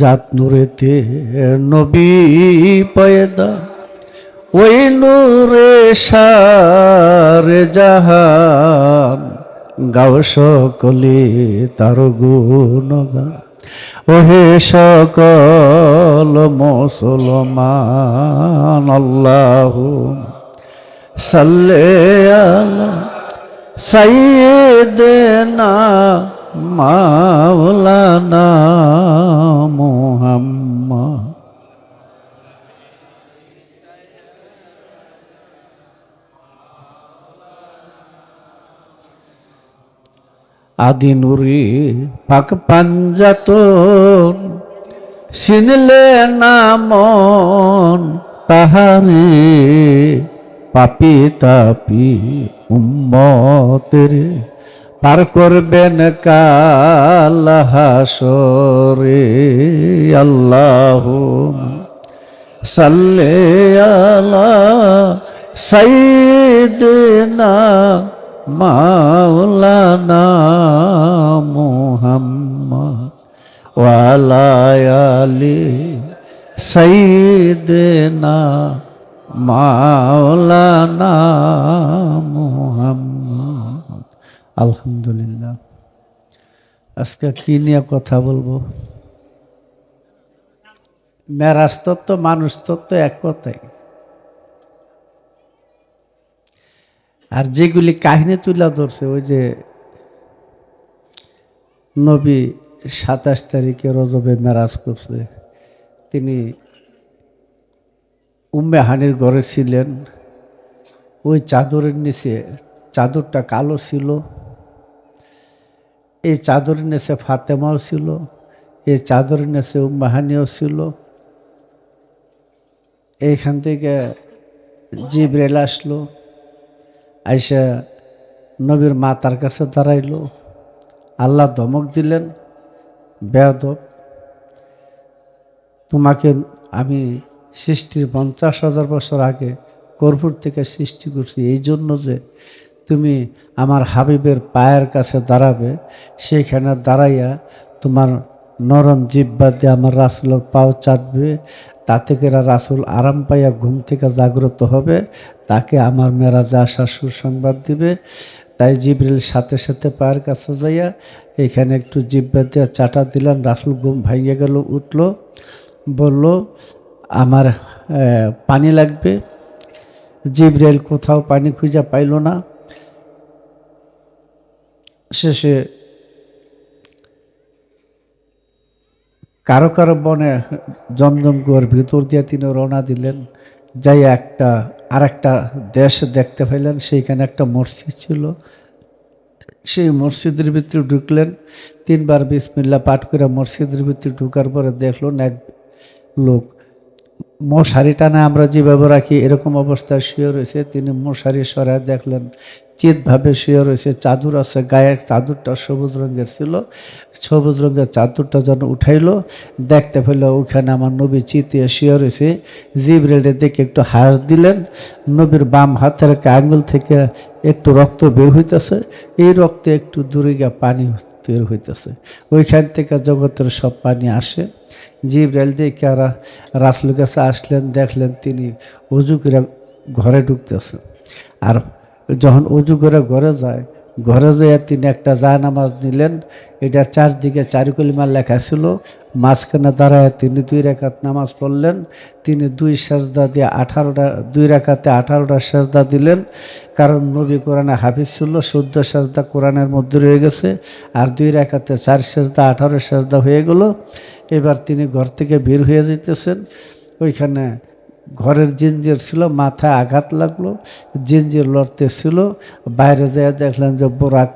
জাত নূরেতে নবী পয়দা, ওই নূরে সারে জাহান, গাও সকলে তার গুণগান। ওহে সকল মুসলমান, আল্লাহ সাল্লে আলা সাইয়েদেনা মাওলানা আদি নুরি পাক পাঞ্জাতন চিনলে নামন তাহারে পাপি তাপি উম্মতের। পার করবেন কাল হাসরে আল্লাহ সাল্লে আলা সাইয়েদনা মাওলানা মুহাম্মদ ওয়ালা আলি সাইয়েদনা মাওলানা মুহাম্মদ। আলহামদুলিল্লাহ। আজকে কি নিয়ে কথা বলব? মেরাজ তত্ত্ব, মানুষ তত্ত্ব এক কথাই আর যেগুলি কাহিনী তুলে ধরছে, ওই যে নবী সাতাশ তারিখে রজবে মেরাজ করছে। তিনি উম্মে হানির ঘরে ছিলেন। ওই চাদরের নিচে, চাদরটা কালো ছিল। এই চাদরের নিচে ফাতেমাও ছিল। এই চাদরের নিচে উম্মাহানিও ছিল। এইখান থেকে জিব্রেল আসলো। আইসা নবীর মাতার কাছে দাঁড়াইলো। আল্লাহ ধমক দিলেন, বেয়াদব, তোমাকে আমি সৃষ্টির পঞ্চাশ হাজার বছর আগে কর্পূর থেকে সৃষ্টি করছি। এই জন্য যে তুমি আমার হাবিবের পায়ের কাছে দাঁড়াবে সেইখানে দাঁড়াইয়া তোমার নরম জিব্বা দিয়ে আমার রাসুলের পাও চাটবে তাতে করে রাসুল আরাম পাইয়া ঘুম থেকে জাগ্রত হবে, তাকে আমার মেরাজে আসা সুসংবাদ দিবে। তাই জিবরিল সাথে সাথে পায়ের কাছে যাইয়া এখানে একটু জিব্বা দিয়ে চাটা দিলাম রাসুল ঘুম ভাইয়া গেল, উঠল, বলল, আমার পানি লাগবে। জিব্রাইল কোথাও পানি খুঁজে পাইল না। শেষে কারও কারও বনে জমজম কুয়ার ভিতর দিয়ে তিনি রওনা দিলেন যাই একটা আর একটা দেশ দেখতে পাইলেন, সেইখানে একটা মসজিদ ছিল। সেই মসজিদের ভিতরে ঢুকলেন, তিনবার বিসমিল্লা পাঠ করে মসজিদের ভিতরে ঢুকার পরে দেখলেন এক লোক মশারি টানা আমরা যেভাবে রাখি, এরকম অবস্থায় শুয়ে রয়েছে তিনি মশারি সরায় দেখলেন, চিতভাবে শুয়ে রয়েছে চাদর আছে, গায়ে চাদরটা সবুজ রঙের ছিল। সবুজ রঙের চাদরটা যেন উঠাইলো, দেখতে পেল ওখানে আমার নবী চিতিয়ে শুয়ে রয়েছে জিবরেলে দেখে একটু হাস দিলেন, নবীর বাম হাতের আঙুল থেকে একটু রক্ত বের হইতেছে। এই রক্তে একটু দূরে গিয়ে পানি বের হইতেছে। ওইখান থেকে জগতের সব পানি আসে। জিব্রাইল কারা রাসুল কাছে আসলেন, দেখলেন তিনি অজু করে ঘরে ঢুকতেছে। আর যখন অজু করে ঘরে যায় ঘরে যেয়ে তিনি একটা জায় নামাজ নিলেন, এটার চারদিকে চারিকলিমা লেখা ছিল। মাঝখানে দাঁড়ায় তিনি দুই রেখাত নামাজ পড়লেন, তিনি দুই সাজদা দিয়ে আঠারোটা, দুই রেখাতে আঠারোটা সাজদা দিলেন। কারণ নবী কোরআনে হাফিজ ছিল শুদ্ধ সাজদা কোরআনের মধ্যে রয়ে গেছে, আর দুই রেখাতে চার সাজদা, আঠারো সাজদা হয়ে গেল। এবার তিনি ঘর থেকে বের হয়ে যেতেছেন ওইখানে ঘরের জিঞ্জির ছিল, মাথায় আঘাত লাগল, জিঞ্জির লড়তে ছিল, বাইরে যায় দেখলেন যে বোরাক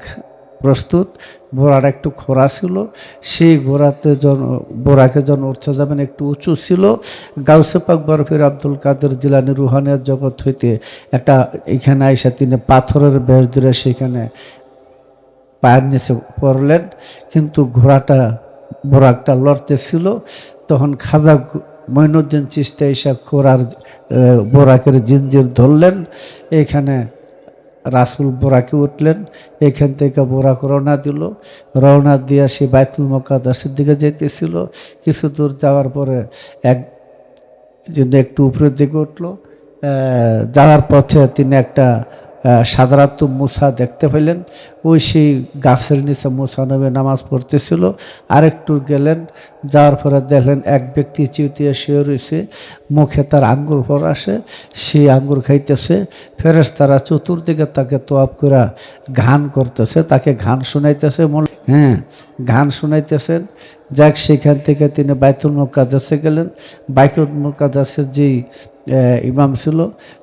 প্রস্তুত, বোরার একটু খোরা ছিল, সেই ঘোড়াতে জন, বোরাকে জন উঠছে যাবেন একটু উঁচু ছিল। গাউসে পাক বরফির আব্দুল কাদের জিলানি রুহানের জগৎ হইতে একটা, এখানে আইসা তিনি পাথরের বেশ ধরে সেখানে পায়ের নিচে পড়লেন, কিন্তু ঘোড়াটা, বোরাকটা লড়তেছিল তখন খাজা মঈনুদ্দিন চিস্তা ইসা খোরার বোরাকের জিঞ্জির ধরলেন। এইখানে রাসুল বোরাকে উঠলেন। এখান থেকে বোরাক রওনা দিল। রওনা দিয়ে সে বাইতুল মোকাদ্দাসের দিকে যেতেছিল কিছু দূর যাওয়ার পরে এক যদি একটু উপরের দিকে উঠল। যাওয়ার পথে তিনি একটা সাধারণত মুসা দেখতে পেলেন। ওই সেই গাছের নিচে মুসা নবী নামাজ পড়তেছিল। আরেকটু গেলেন, যাওয়ার পরে দেখলেন এক ব্যক্তি চিউতিয়ে শুয়ে রয়েছে। মুখে তার আঙ্গুর ফর আসে সেই আঙ্গুর খাইতেছে। ফেরেস তারা চতুর্দিকে তাকে তোয়াব করে ঘান করতেছে, তাকে ঘান শুনাইতেছে। হ্যাঁ ঘান শুনাইতেছেন। যাক, সেখান থেকে তিনি বাইতুল মুকাদ্দাসে গেলেন। বাইতুল মুকাদ্দাসের যেই ইমাম ছিল,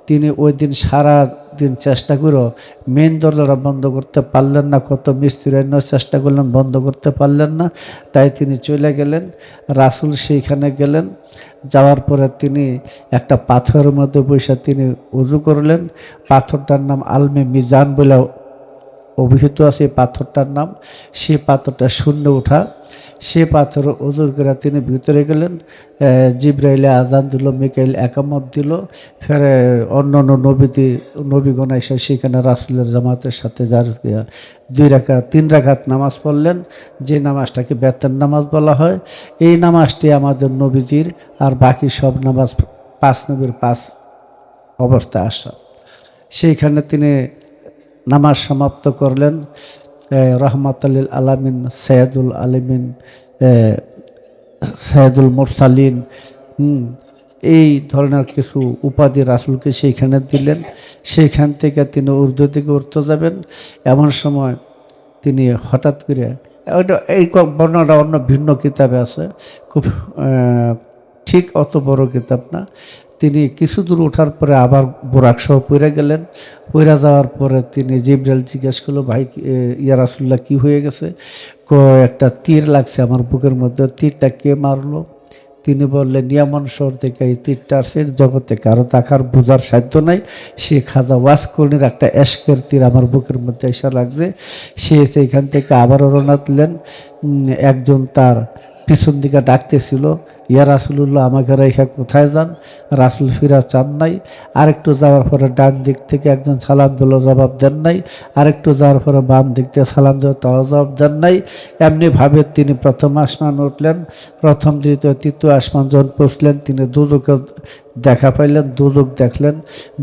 তিনি ওই দিন সারা দিন চেষ্টা করো মেন দরজাটা বন্ধ করতে পারলেন না, কত মিস্ত্রি অন্য চেষ্টা করলেন, বন্ধ করতে পারলেন না। তাই তিনি চলে গেলেন, রাসুল সেইখানে গেলেন। যাওয়ার পরে তিনি একটা পাথরের মধ্যে বসে তিনি উজু করলেন। পাথরটার নাম আলমে মিজান বলে অভিহিত আছে পাথরটার নাম। সে পাথরটা শূন্য ওঠা সে পাথর ওজুর করে তিনি ভিতরে গেলেন। জিব্রাইলে আজান দিল, মিকাইল একামত দিল। ফের অন্য অন্য নবীতি, নবীগণ এসে সেখানে রাসুলের জামাতের সাথে যার দুই রাখা তিন রাখাত নামাজ পড়লেন। যে নামাজটাকে বেতন নামাজ বলা হয়। এই নামাজটি আমাদের নবীজির আর বাকি সব নামাজ পাঁচ নবীর পাঁচ অবস্থায় আসা। সেইখানে তিনি নামাজ সমাপ্ত করলেন রহমতাল্লিল আলামিন, সৈয়দুল আলমিন সৈয়দুল মুরসালিন এই ধরনের কিছু উপাধি রাসুলকে সেইখানে দিলেন। সেইখান থেকে তিনি উর্দু দিকে উঠতে যাবেন। এমন সময় তিনি হঠাৎ করে, ওইটা এই বর্ণনাটা অন্য ভিন্ন কিতাবে আছে, খুব ঠিক অত বড় কিতাব না। তিনি কিছু দূর ওঠার পরে আবার বোরাক সহ পইরা গেলেন। পইরা যাওয়ার পরে তিনি জিব্রাইল জিজ্ঞেস করল, ভাই ইয়া রাসুল্লাহ কি হয়ে গেছে? ক একটা তীর লাগছে আমার বুকের মধ্যে। তীরটা কে মারলো? তিনি বললেন নিয়ামন শহর থেকে এই তীরটা আসছে জগতে কারও তাকার বোঝার সাধ্য নাই। সে খাজা ওয়াসকর্ণীর একটা এশকের তীর আমার বুকের মধ্যে এসে লাগছে। সে সেইখান থেকে আবারও রওনা দিলেন। একজন তার পিছন দিকে ডাকতেছিল, ইয়া রাসুল্লাহ আমাকে রেখা কোথায় যান? রাসুল ফিরা চান নাই। আরেকটু যাওয়ার পরে ডান দিক থেকে একজন সালাম দিল, জবাব দেন নাই। আরেকটু যাওয়ার পরে বাম দিক থেকে সালাম দিল, তাও জবাব দেন নাই। এমনিভাবে তিনি প্রথম আসমান উঠলেন, প্রথম, দ্বিতীয়, তৃতীয় আসমান যখন পৌঁছলেন, তিনি দুদকে দেখা পাইলেন, দুদক দেখলেন।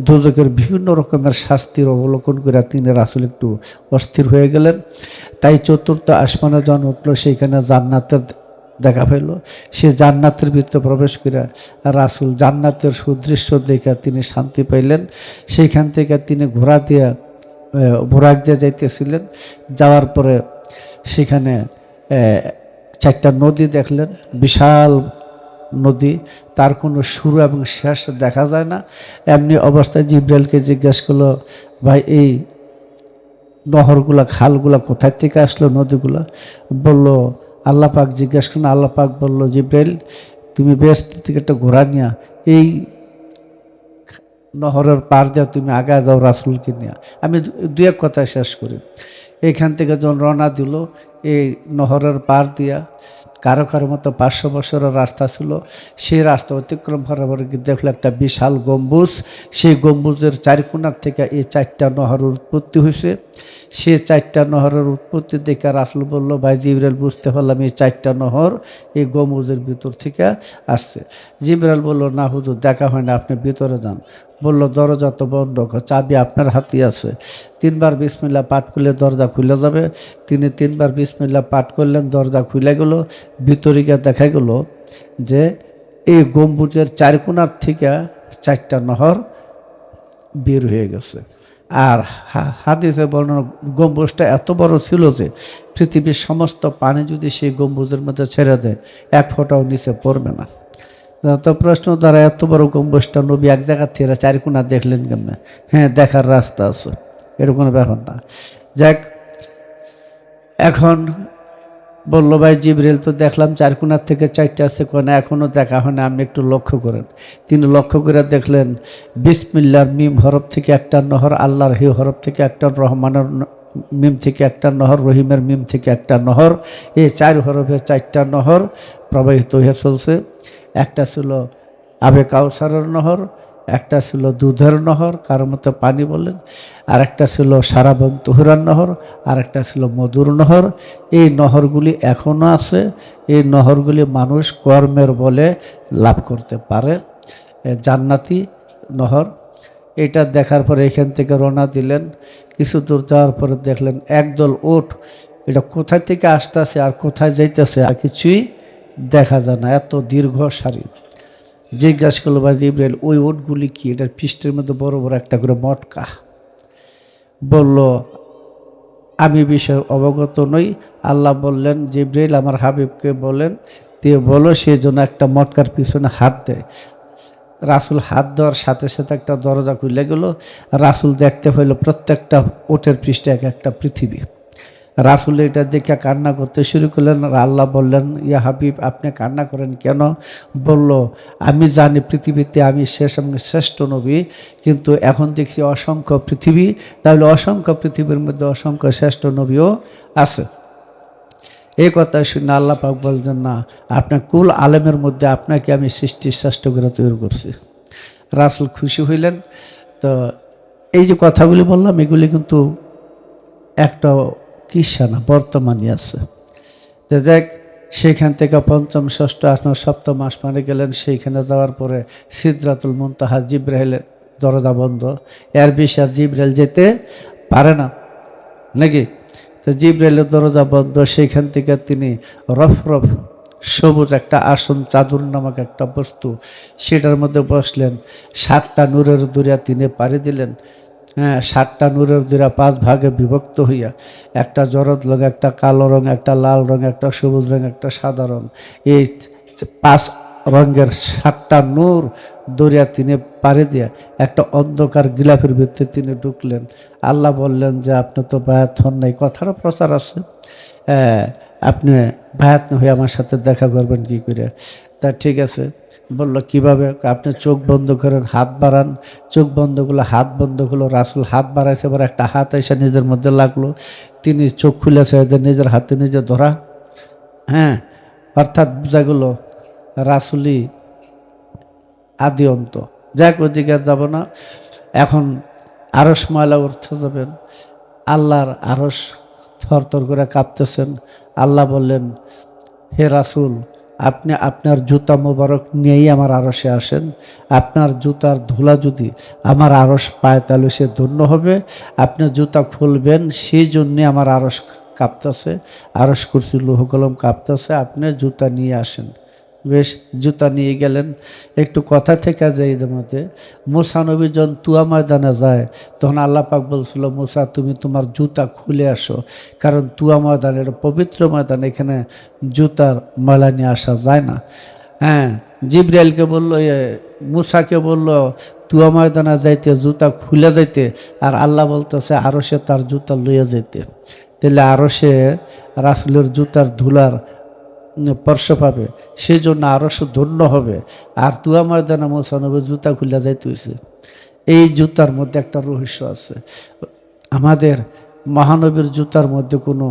দুদকের বিভিন্ন রকমের শাস্তির অবলোকন করে তিনি রাসুল একটু অস্থির হয়ে গেলেন। তাই চতুর্থ আসমানে যখন উঠল, সেইখানে জান্নাতের দেখা পাইল সে জান্নাতের ভিতরে প্রবেশ করে রাসুল জান্নাতের সুদৃশ্য দেখে তিনি শান্তি পাইলেন। সেইখান থেকে তিনি ঘোড়া দিয়া ভোরাক দিয়ে যাইতেছিলেন। যাওয়ার পরে সেখানে চারটা নদী দেখলেন। বিশাল নদী। তার কোনো শুরু এবং শেষ দেখা যায় না। এমনি অবস্থায় জিব্রাইলকে জিজ্ঞেস করল, ভাই, এই নহরগুলা, খালগুলা কোথায় থেকে আসলো নদীগুলা? বলল আল্লাহ পাক জিজ্ঞাসা করেন আল্লাহ পাক বলল, জিব্রাইল, তুমি বেস্ত থেকে একটা ঘোড়া নিয়া, এই নহরের পার দিয়া তুমি আগায় দাও রাসুলকে নিয়ে। আমি দু- এক কথায় শেষ করি। এইখান থেকে যখন রওনা দিল, এই নহরের পার দিয়া কারও কারও মতো পাঁচশো বছরের রাস্তা ছিল। সেই রাস্তা অতিক্রম করার পরে দেখল একটা বিশাল গম্বুজ। সেই গম্বুজের চারিকোনার থেকে এই চারটা নহরের উৎপত্তি হয়েছে। সে চারটা নহরের উৎপত্তি দেখে রাসুল বলল, ভাই জিবরাল বুঝতে পারলাম এই চারটা নহর এই গম্বুজের ভিতর থেকে আসছে। জিবরাল বলল, না হুজুর, দেখা হয় না, আপনি ভিতরে যান। বলল, দরজা তো বন্ধ চাবি আপনার হাতে আছে। তিনবার বিসমিল্লা পাঠ করলে দরজা খুলে যাবে। তিনি তিনবার বিসমিল্লা পাঠ করলেন, দরজা খুলে গেল, ভিতরে গিয়ে দেখা গেল যে এই গম্বুজের চারকোনার থেকে চারটা নহর বের হয়ে গেছে। আর হাদিসে বর্ণনা, গম্বুজটা এত বড় ছিল যে পৃথিবীর সমস্ত পানি যদি সেই গম্বুজের মধ্যে ছেড়ে দেয়, এক ফোঁটাও নিচে পড়বে না। তো প্রশ্ন তারা এত বড় গম্বুজটা নবী এক জায়গার থেকে চারিকোনা দেখলেন কেমনে? হ্যাঁ দেখার রাস্তা আছে, এরকম কোনো ব্যাপার না। যাক, এখন বলল, ভাই জিবরেল, তো দেখলাম চার চারকোনার থেকে চারটে আছে কোনে এখনও দেখা হয় না, আপনি একটু লক্ষ্য করেন। তিনি লক্ষ্য করে দেখলেন, বিসমিল্লার মিম হরফ থেকে একটা নহর, আল্লাহর হি হরফ থেকে একটা রহমানের মিম থেকে একটা নহর, রহিমের মিম থেকে একটা নহর, এই চার হরফে চারটা নহর প্রবাহিত হয়ে চলছে। একটা ছিল আবে কাউসারের নহর, একটা ছিল দুধের নহর, কার মতো পানি বলেন আর একটা ছিল সারাবন তুহরান নহর আর একটা ছিল মধুর নহর। এই নহরগুলি এখনও আছে। এই নহরগুলি মানুষ কর্মের বলে লাভ করতে পারে। জান্নাতি নহর। এটা দেখার পরে এখান থেকে রওনা দিলেন। কিছু দূর যাওয়ার পরে দেখলেন একদল ওট, এটা কোথায় থেকে আসতেছে আর কোথায় যাইতেছে আর কিছুই দেখা যায় না, এত দীর্ঘ সারি। জিজ্ঞাসা করল বা ইব্রাহিল ওই ওটগুলি কি? এটার পৃষ্ঠের মধ্যে বড় বড় একটা করে মটকা? বলল, আমি বিষয়ে অবগত নই। আল্লাহ বললেন, জিব্রাইল, আমার হাবিবকে বলেন দিয়ে বলো সে যেন একটা মটকার পিছনে হাত দেয়। রাসুল হাত দেওয়ার সাথে সাথে একটা দরজা খুলে গেল। রাসুল দেখতে পাইল প্রত্যেকটা ওটের পৃষ্ঠে এক একটা পৃথিবী। রাসুল এটা দেখে কান্না করতে শুরু করলেন। আল্লাহ বললেন, ইয়া হাবিব, আপনি কান্না করেন কেন? বলল, আমি জানি পৃথিবীতে আমি শেষ আমি শ্রেষ্ঠ নবী, কিন্তু এখন দেখছি অসংখ্য পৃথিবী। তাহলে অসংখ্য পৃথিবীর মধ্যে অসংখ্য শ্রেষ্ঠ নবীও আছে। এই কথা শুনে আল্লাহ পাক বলছেন, না, আপনার কুল আলেমের মধ্যে আপনাকে আমি সৃষ্টি শ্রেষ্ঠ করে তৈরি করছি। রাসুল খুশি হইলেন। তো এই যে কথাগুলি বললাম, এগুলি কিন্তু একটা কিসা না, বর্তমানই আছে। তো যাক সেইখান থেকে পঞ্চম, ষষ্ঠ আসমান সপ্তম আসমানে গেলেন, সেইখানে যাওয়ার পরে সিদ্রাতুল মুনতাহা জিব্রাহিলের দরজা বন্ধ। এর বেশি আর যেতে পারে না। নাকি? তো জিব্রাইলের দরজা বন্ধ সেইখান থেকে তিনি রফ রফ সবুজ একটা আসন, চাদর নামক একটা বস্তু সেটার মধ্যে বসলেন। সাতটা নূরের দূরিয়া তিনি পাড়ি দিলেন। হ্যাঁ সাতটা নূরের দূরা পাঁচ ভাগে বিভক্ত হইয়া, একটা জরদ রঙ, একটা কালো রং একটা লাল রং একটা সবুজ রং একটা সাদা রং এই পাঁচ রঙের সাতটা নূর দরিয়া তিনি পাড়ি দিয়া একটা অন্ধকার গিলাফের ভিতরে তিনি ঢুকলেন। আল্লাহ বললেন যে, আপনি তো বায়াত হন নাই। কথারও প্রচার আছে। আপনি বায়াত হয়ে আমার সাথে দেখা করবেন কি করে? তা ঠিক আছে। বলল, কীভাবে? আপনি চোখ বন্ধ করেন, হাত বাড়ান। চোখ বন্ধ হাত বন্ধ করল, রাসুল হাত বাড়াইছে, এবার একটা হাত এসে নিজের মধ্যে লাগল। তিনি চোখ খুলেছে যে নিজের হাতে নিজে ধরা। হ্যাঁ অর্থাৎ বোঝা গেল রাসুলি আদি অন্ত। যাক ওদিকে যাব না। এখন আরস ময়লা উঠতে যাবেন। আল্লাহর আরস থর থর করে কাঁপতেছেন। আল্লাহ বললেন, হে রাসুল, আপনি আপনার জুতা মোবারক নিয়েই আমার আরসে আসেন। আপনার জুতার ধুলা যদি আমার আরস পায় তাহলে সে ধন্য হবে। আপনি জুতা খুলবেন, সেই জন্যে আমার আরস কাঁপতেছে। আরস করছি লোহ কলম কাঁপতেছে। আপনি জুতা নিয়ে আসেন। বেশ জুতা নিয়ে গেলেন। একটু কথা থেকে যায় এদের মধ্যে। মুসা নবী যখন তুয়া ময়দানে যায় তখন আল্লাহ পাক বলছিল মুসা তুমি তোমার জুতা খুলে আসো। কারণ তুয়া ময়দান এটা পবিত্র ময়দান এখানে জুতার ময়লা নিয়ে আসা যায় না। হ্যাঁ জিব্রাইলকে বলল এ, মুসাকে বলল তুয়া ময়দানে যাইতে জুতা খুলে যাইতে। আর আল্লাহ বলতেছে আরও সে তার জুতা লইয়া যাইতে। তাহলে আরও সে রাসুলের জুতার ধুলার স্পর্শ পাবে সেই জন্য আরও সে ধন্য হবে। আর তুয়া ময়দানা মোসানবে জুতা খুলে যাইতে হয়েছে এই জুতার মধ্যে একটা রহস্য আছে। আমাদের মহানবীর জুতার মধ্যে কোনো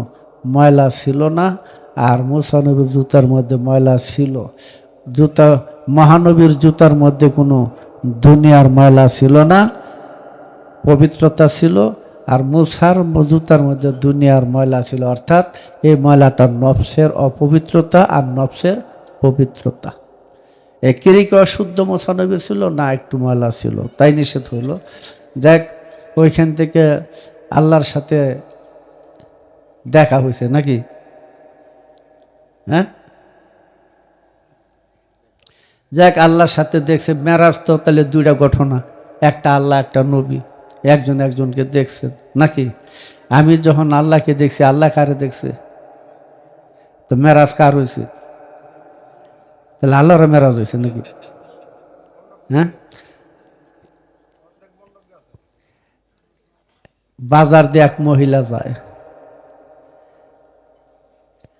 ময়লা ছিল না, আর মোসানবীর জুতার মধ্যে ময়লা ছিল। জুতা, মহানবীর জুতার মধ্যে কোনো দুনিয়ার ময়লা ছিল না, পবিত্রতা ছিল আর মুসার জুতার মধ্যে দুনিয়ার ময়লা ছিল, অর্থাৎ এই ময়লাটা নফসের অপবিত্রতা আর নফসের পবিত্রতা। একেরই কি অশুদ্ধ মোসানবীর ছিল না, একটু ময়লা ছিল। তাই নিষেধ হইল। যাক, ওইখান থেকে আল্লাহর সাথে দেখা হয়েছে নাকি? হ্যাঁ? যাক, আল্লাহর সাথে দেখছে, মেরাজ তো তাহলে দুইটা ঘটনা। একটা আল্লাহ, একটা নবী। একজন একজনকে দেখছেন। নাকি? আমি যখন আল্লাহকে দেখছি, আল্লাহ কারে দেখছে? তো মেরাজ কার হয়েছে তাহলে আল্লাহর মেরাজ হয়েছে নাকি? হ্যাঁ? বাজার দিয়ে এক মহিলা যায়।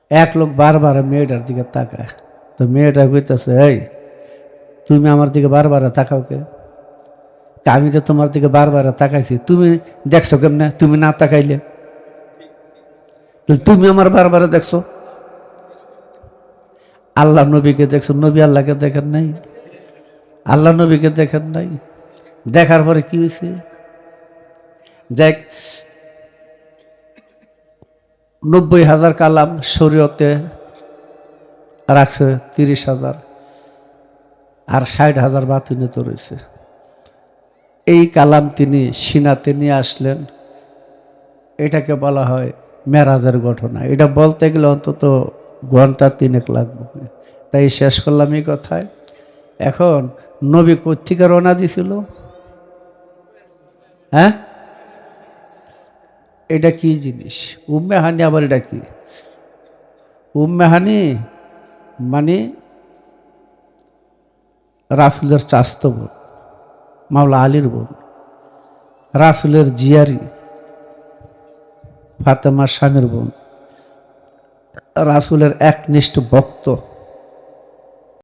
এক লোক বারবার মেয়েটার দিকে তাকায়। তো মেয়েটা কইতেছে, এই, তুমি আমার দিকে বারবার তাকাও কে? তা আমি তো তোমার দিকে বারবার তাকাইছি। তুমি দেখছ কেমনে? তুমি না তাকাইলে? তুমি আমার বারবার দেখছ? আল্লাহ নবীকে দেখছ? নবী আল্লাহকে দেখেন নাই? আল্লাহ নবীকে দেখেন নাই? দেখার পরে কি হয়েছে যাক, নব্বই হাজার কালাম শরীয়তে রাখছে, তিরিশ হাজার। আর ষাট হাজার বাতিনে তো রয়েছে এই কালাম তিনি সিনাতে নিয়ে আসলেন। এটাকে বলা হয় মেরাজের ঘটনা। এটা বলতে গেলে অন্তত ঘণ্টা তিনেক লাগবে। তাই শেষ করলাম এই কথায়। এখন নবী কর্তিকা রওনা দিছিল? হ্যাঁ? এটা কি জিনিস? উম্মে হানি আবার এটা কি? উম্মে হানি মানে রাসুলের চাস্ত বোন মাওলা আলীর বোন রাসুলের জিয়ারি ফাতেমা স্বামীর বোন রাসুলের একনিষ্ঠ ভক্ত